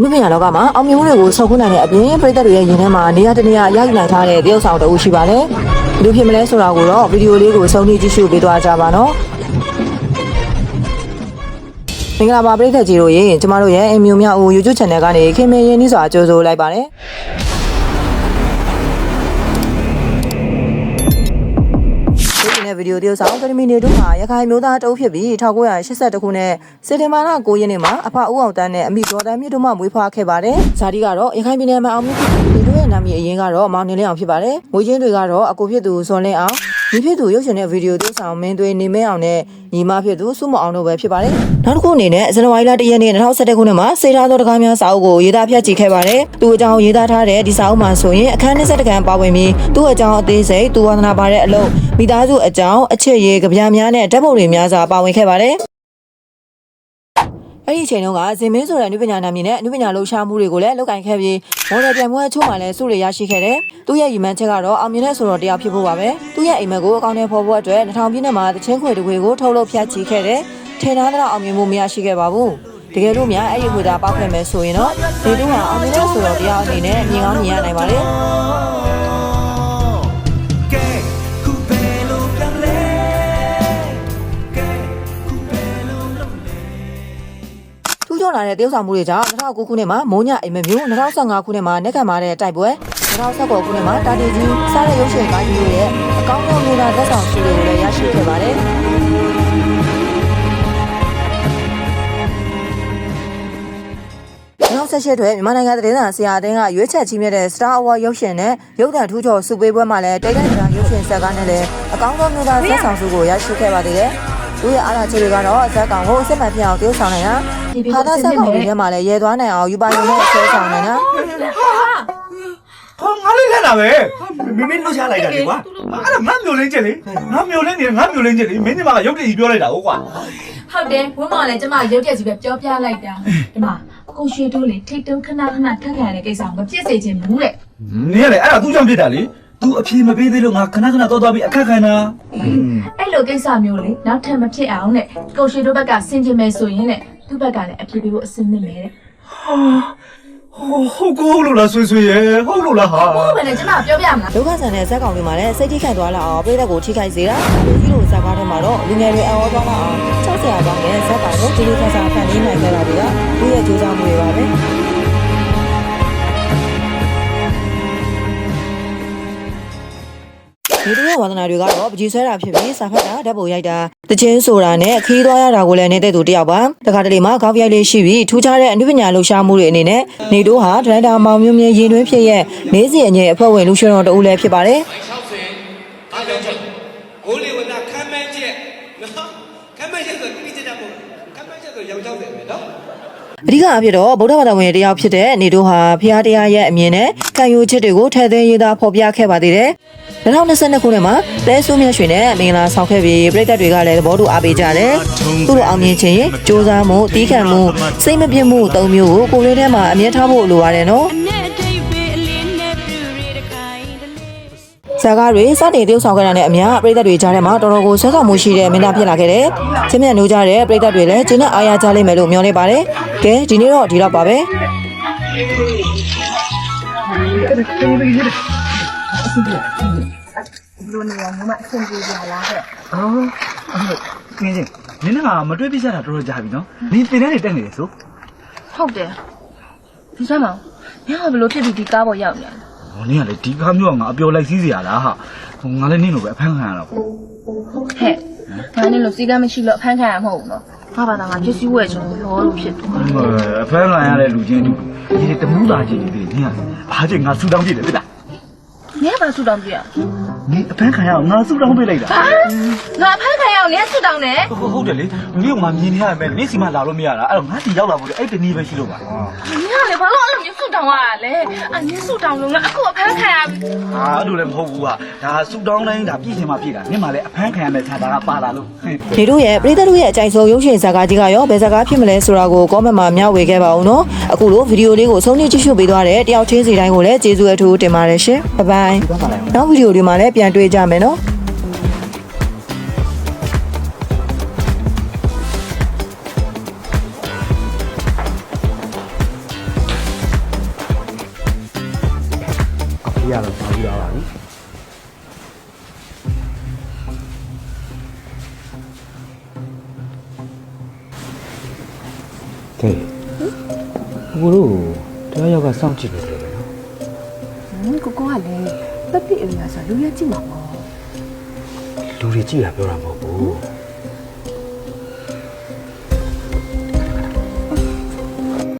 လူမြင်ရလောကမှာအောင်မြင်မှုတွေကိုဆောက်ခွန်းနိုင်တဲ့အပြင်ပြည်သက်တွေရဲ့ရင်ထဲမှာနေရာတနေရာရယူနိုင်ထားတဲ့တရုပ်ဆောင်တအုပ်ရှိပါတယ်။ဘယ်လိုဖြစ်မလဲဆိုတာကိုတော့ဗီဒီယိုလေးကိုစုံကြည့်ကြည့်ရှုပေးသွားကြပါနော်။မင်္ဂလာပါပြည်သက်ကြီးတို့ရေကျမတို့ရဲ့အင်မျိုးမြောက်ဦး YouTube Channel ကနေခင်မင်းရင်းနှီးစွာကြိုဆိုလိုက်ပါတယ်။ ဗီဒီယိုတရုပ်ဆောင်သရမီနေတို့မှာရခိုင်မျိုးသားတအုပ်ဖြစ်ပြီး1982ခုနှစ်စက်တင်ဘာလ9ရက်နေ့မှာအဖဦးအောင်တန်းနဲ့အမိဒေါ်တန်းမြင့်တို့မှမွေးဖွားခဲ့ပါတယ်။ဇာတိကတော့ရခိုင်ပြည်နယ်မှာအောင်မြင့်သူတို့ရဲ့နာမည်အရင်ကတော့မောင်နေလင်းအောင်ဖြစ်ပါတယ်။ငွေချင်းတွေကတော့အကိုဖြစ်သူဇွန်လင်းအောင် ညီဖြစ်သူရုပ်ရှင်တဲ့ဗီဒီယိုတရုပ်ဆောင်မင်းသွေးနေမင်းအောင်နဲ့ညီမဖြစ်သူစုမအောင်တို့ပဲဖြစ်ပါတယ်။နောက်တစ်ခုအနေနဲ့ဇန်နဝါရီလ1ရက်နေ့2017ခုနှစ်မှာစေထားသောတကားများစာအုပ်ကိုရေးသားဖြတ်ချီခဲ့ပါတယ်။သူ့အကြောင်းရေးသားထားတဲ့ဒီစာအုပ်မှာဆိုရင်အခန်း20ကန်ပါဝင်ပြီးသူ့အကြောင်းအသေးစိတ်သူဝါသနာပါတဲ့အလုပ်မိသားစုအကြောင်းအချစ်ရေးကြပြများနဲ့ဓာတ်ပုံတွေများစွာပါဝင်ခဲ့ပါတယ်။ အဲ့ဒီအချိန်တုန်းကဇင်မင်းဆိုတဲ့အနုပညာနာမည်နဲ့အနုပညာလှူရှားမှုတွေကိုလည်းလုပ်ကင်ခဲ့ပြီးမော်ဒယ်ပြိုင်ပွဲအချို့မှာလည်းစုတွေရရှိခဲ့တယ်။သူ့ရဲ့ရည်မှန်းချက်ကတော့အောင်မြင်တဲ့ဆိုတော်တရားဖြစ်ဖို့ပါပဲ။သူ့ရဲ့အိမ်မက်ကိုအကောင့်ထဲပေါ်ဖို့အတွက်2000ပြည့်နှစ်မှာတချင်းခွေတခွေကိုထုတ်လုပ်ဖြတ်ချီခဲ့တယ်။ထင်သားတဲ့အောင်မြင်မှုမရရှိခဲ့ပါဘူး။တကယ်လို့များအဲ့ဒီခွေသာပောက်ခဲ့မယ်ဆိုရင်တော့ဒီတို့ဟာအောင်မြင်တဲ့ဆိုတော်တရားအနေနဲ့မြင်ကောင်းမြင်ရနိုင်ပါလေ။ လာတဲ့တရုပ်ဆောင်မှုတွေကြောင့်2009ခုနှစ်မှာမိုးညအိမ်မက်မျိုး2015ခုနှစ်မှာနက်ခံမာတဲ့တိုက်ပွဲ2019ခုနှစ်မှာတာတီကြီးစားတဲ့ရုပ်ရှင်ကားကြီးတွေရဲ့အကောင်းဆုံးမျိုးသားသက်ဆောင်ဆုတွေကိုလည်းရရှိခဲ့ပါတယ်နောက်ဆက်ရှစ်တွေမြန်မာနိုင်ငံသတင်းစာဆရာအသင်းကရွေးချယ်ချီးမြှင့်တဲ့ Star Award ရုပ်ရှင်နဲ့ရုပ်သံထူးချော်စုပေးပွဲမှာလည်းတိတ်တန့်ကြရုပ်ရှင်ဇာတ်ကားနဲ့လည်းအကောင်းဆုံးမျိုးသားသက်ဆောင်ဆုကိုရရှိခဲ့ပါသေးတယ်။ သူရဲ့အားလာချေတွေကတော့ဇက်ကောင်ကိုအစ်စ်မှန်ပြအောင်တရုပ်ဆောင်နိုင်တာဟာသာဆက်ကောင်တွေထဲမှာလည်းရဲသွားနိုင်အောင်ယူပါယုံနဲ့ဆွဲဆောင်နိုင်တာဟောငါလေးလက်တာပဲမင်းမင်းလှုပ်ရှားလိုက်တာလေကွာအဲ့ဒါငါမျိုးလင်းချက်လေငါမျိုးလင်းနေငါမျိုးလင်းချက်လေမင်းညီမကရုပ်တည်ကြီးပြောလိုက်တာဟုတ်ကွာဟုတ်တယ်ဝင်းမော်လည်းကျမရုပ်ရက်ကြီးပဲပြောပြလိုက်တာဒီမှာကိုရွှေတို့လေထိတ်တုံးခဏခဏထက်ခံရတဲ့ကိစ္စကိုမဖြစ်စေချင်ဘူးတဲ့နင်းကလေအဲ့ဒါသူ့ကြောင့်ဖြစ်တာလေ तू အဖြေမပေးသေးလို့ငါခဏခဏတော့တော့ပြီးအခက်ခံတာအဲ့လိုကိစ္စမျိုးလေနောက်ထပ်မဖြစ်အောင်တဲ့ကိုရွှေတို့ဘက်ကဆင်ကျင်မယ်ဆိုရင်တဲ့သူ့ဘက်ကလည်းအပြေပေးဖို့အဆင်သင့်မယ်တဲ့ဟုတ်ကောဟုတ်လို့လားဆွေဆွေရဲ့ဟုတ်လို့လားဟာဟုတ်ပဲလေကျမပြောပြမလားဒုက္ခဆန်တဲ့ဇက်ကောင်တွေမှာလည်းစိတ်ထိခိုက်သွားလာအောင်ပြည်သက်ကိုထိခိုက်စေတာလူကြီးတို့ဇက်ကားထဲမှာတော့လူငယ်တွေအော်သွားလာအောင်60ရာပေါင်းတဲ့ဇက်ကောင်ကိုဒီလိုခါစားဖန်နေနိုင်ကြတာတွေကသူ့ရဲ့ကြိုးစားမှုတွေပါပဲ ဒီလိုဝါသနာတွေကတော့ပကြီးဆွဲတာဖြစ်ပြီးစာဖတ်တာဓာတ်ပုံရိုက်တာတချင်းဆိုတာနဲ့ခီးသွားရတာကိုလည်းနေတဲ့သူတယောက်ပါတခါတလေမှာကောက်ရိုက်လေးရှိပြီးထူးခြားတဲ့အနုပညာလှူရှားမှုတွေအနေနဲ့နေတို့ဟာဒရိုက်တာမောင်မျိုးမြင့်ရင်တွင်းဖြစ်ရဲ့နေစီအငယ်အဖွဲ့ဝင်လူရှင်တော်တဦးလည်းဖြစ်ပါတယ်60အားကြောင့်ချက်ဂိုးလီဝနာခမ်းမန်းချက်နော်ခမ်းမန်းချက်ဆိုတိတိကျကျပေါ့ခမ်းမန်းချက်ဆိုရောင်60ပဲနော် အဓိကအဖြစ်တော့ဗုဒ္ဓဘာသာဝင်တယောက်ဖြစ်တဲ့နေတို့ဟာဖျားတရားရဲ့အမြင်နဲ့ခံယူချက်တွေကိုထည့်သွင်းရေးသားဖော်ပြခဲ့ပါသေးတယ်။2022ခုနှစ်မှာတဲဆိုးမြတ်ရွှေနဲ့မင်္ဂလာဆောင်ခဲ့ပြီးပြည်သက်တွေကလည်းသဘောတူအားပေးကြတယ်။သူတို့အောင်မြင်ခြင်းစ조사မှုတီးခံမှုစိတ်မပြတ်မှုသုံးမျိုးကိုကိုယ်လေးထဲမှာအမြဲထားဖို့လိုပါတယ်နော်။ ဇာကားတွေစတင်တည်ဆောက်ခဲ့တာနဲ့အများပြည်သက်တွေကြားထဲမှာတော်တော်ကိုဆွဲဆောင်မှုရှိတဲ့မင်းသားဖြစ်လာခဲ့တယ်။ချင်းမြတ်နိုးကြတဲ့ပြည်သက်တွေလည်းကျင်းနဲ့အားရကြလိမ့်မယ်လို့မျှော်လင့်ပါတယ်။ကဲဒီနေ့တော့ဒီတော့ပါပဲ။ငင်းချင်းနင်းကမတွေ့ပြချတာတော်တော်ကြာပြီနော်နင်းတင်တဲ့နေတက်နေတယ်ဆိုဟုတ်တယ်ဒီစမ်းမညကဘယ်လိုဖြစ်ပြီးဒီကားပေါ်ရောက်နေလဲ ဟောနင်းကလေဒီကားမျိုးကငါအပျော်လိုက်စည်းစရာလားဟာဟိုငါလည်းနင်းလိုပဲအဖမ်းခံရတာပေါ့ဟဲ့ငါနဲ့လို့စီကမ်းမရှိလို့အဖမ်းခံရမှာမဟုတ်ဘူးနော်ငါဘာသာငါပစ္စည်းဝယ်ချင်လို့လောလို့ဖြစ်သွားအဖမ်းခံရတဲ့လူချင်းတူဒီတမူးသားချင်းတွေနင်းကအားချင်းငါဆူတောင်းပြည့်တယ်ပြတာနင်ကဘာဆူတောင်းပြရနင်းအဖမ်းခံရအောင်ငါဆူတောင်းပေးလိုက်တာဟာငါအဖမ်းခံရအောင်နင်ကဆူတောင်းတယ်ဟုတ်ဟုတ်တယ်လေနင်းကငါမြင်နေရမယ်နင်းစီမလာလို့မရတာအဲ့တော့ငါစီရောက်လာဖို့အဲ့တနည်းပဲရှိလို့ပါနင်ကလေဘာလို့ အဲ့လိုမျိုးဆူတောင်းရလဲအနင်ဆူတောင်းလို့ငါအခုအဖမ်းခံရပြီဟာအဲ့လိုလည်းမဟုတ်ဘူးဟာဒါဆူတောင်းတိုင်းဒါပြည့်ချင်မှပြည့်တာနင်းမှလည်းအဖမ်းခံရမယ်ဆန္ဒကပါလာလို့နေတို့ရဲ့ပြည်သက်တို့ရဲ့အကြိုက်ဆုံးရုပ်ရှင်ဇာတ်ကားကြီးကရောဘယ်ဇာတ်ကားဖြစ်မလဲဆိုတာကို comment မှာမျှဝေခဲ့ပါဦးနော်အခုလိုဗီဒီယိုလေးကိုဆုံးဖြတ်ကြည့်ရှုပေးသွားတဲ့တယောက်ချင်းစီတိုင်းကိုလည်းကျေးဇူးအထူးတင်ပါတယ်ရှင်ဘိုင်ဘိုင်နောက်ဗီဒီယိုတွေမှာလည်းပြန်တွေ့ကြမယ်နော် ရတော့ပါပြီးတော့ပါပြီကဲကိုတို့တရားရောက်ကစောင့်ကြည့်လို့တယ်နော်ဟင်းကိုကိုကလည်းတက်တိအင်္ဂါဆိုလူရကြည့်မှာပေါ့လူတွေကြည့်တာပြောတာမဟုတ်ဘူး